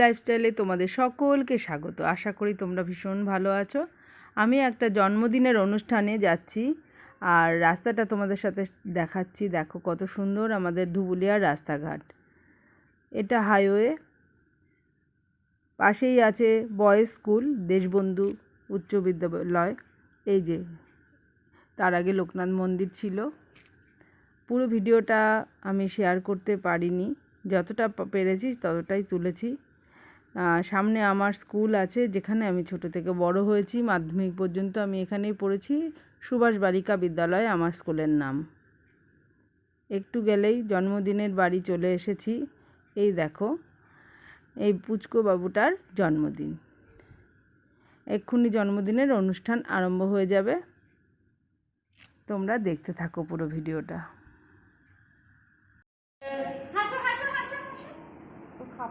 লাইফস্টাইলে তোমাদের সকলকে স্বাগত। আশা করি তোমরা ভীষণ ভালো আছো। আমি একটা জন্মদিনের অনুষ্ঠানে যাচ্ছি আর রাস্তাটা তোমাদের সাথে দেখাচ্ছি। দেখো কত সুন্দর আমাদের ধুবুলিয়ার রাস্তাঘাট। এটা হাইওয়ে পাশেই আছে বয়েজ স্কুল দেশবন্ধু উচ্চ বিদ্যালয়। এই যে, তার আগে লোকনাথ মন্দির ছিল। পুরো ভিডিওটা আমি শেয়ার করতে পারিনি। যতটা পেরেছি ততটাই তুলেছি। সামনে আমার স্কুল আছে যেখানে আমি ছোট থেকে বড় হয়েছি, মাধ্যমিক পর্যন্ত আমি এখানেই পড়েছি। সুভাষ বালিকা বিদ্যালয় আমার স্কুলের নাম। একটু গেলেই জন্মদিনের বাড়ি চলে এসেছি। এই দেখো, এই পুচকো বাবুটার জন্মদিন। এক্ষুনি জন্মদিনের অনুষ্ঠান আরম্ভ হয়ে যাবে। তোমরা দেখতে থাকো পুরো ভিডিওটা।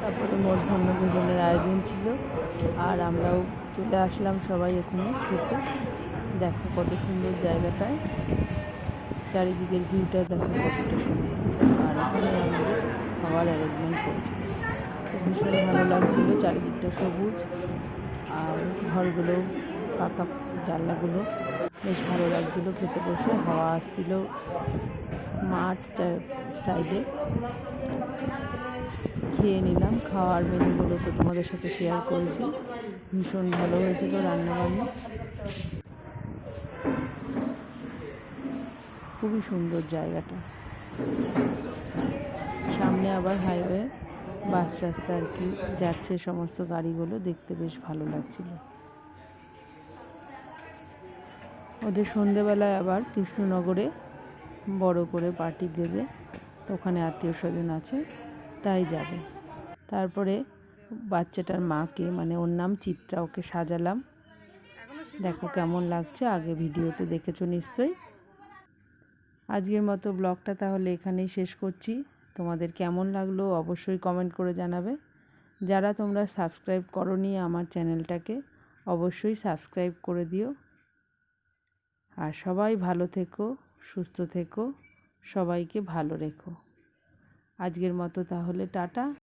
তারপরে মধ্যাহ্ন ভোজনের আয়োজন ছিল। আর আমরাও চলে আসলাম সবাই এখানে খেতে। দেখো কত সুন্দর জায়গাটায়। চারিদিকের ভিউটা দেখো কতটা সুন্দর। আর এখানে খাওয়ার অ্যারেঞ্জমেন্ট করেছিল তো ভীষণ ভালো লাগছিল চারিদিকটা সবুজ। আর ঘরগুলো ফাঁকা জানলাগুলো। বেশ ভালো লাগছিল খেতে বসে। হাওয়া আসছিল। মাঠ সাইডে খেয়ে নিলাম, খাওয়ার মেনুগুলো তো তোমাদের সাথে শেয়ার করেছি। ভীষণ ভালো হয়েছিল রান্নাবান্না। খুবই সুন্দর জায়গাটা। সামনে আবার হাইওয়ে বাস রাস্তা আর কি, যাচ্ছে সমস্ত গাড়িগুলো, দেখতে বেশ ভালো লাগছিল। ওদের সন্ধেবেলায় আবার কৃষ্ণনগরে বড় করে পার্টি দেবে। তো ওখানে আত্মীয় স্বজন আছে, তাই যাবে। তারপরে বাচ্চাটার মাকে মানে ওর নাম চিত্রা, ওকে সাজালাম। দেখো কেমন লাগছে, আগে ভিডিওতে দেখেছ নিশ্চয়ই। আজকের মতো ব্লগটা তাহলে এখানেই শেষ করছি। তোমাদের কেমন লাগল অবশ্যই কমেন্ট করে জানাবে। যারা তোমরা সাবস্ক্রাইব করনি আমার চ্যানেলটাকে, অবশ্যই সাবস্ক্রাইব করে দিও। আর সবাই ভালো থেকো। সুস্থ থেকো সবাইকে ভালো রেখো। আজকের মতো তাহলে টাটা।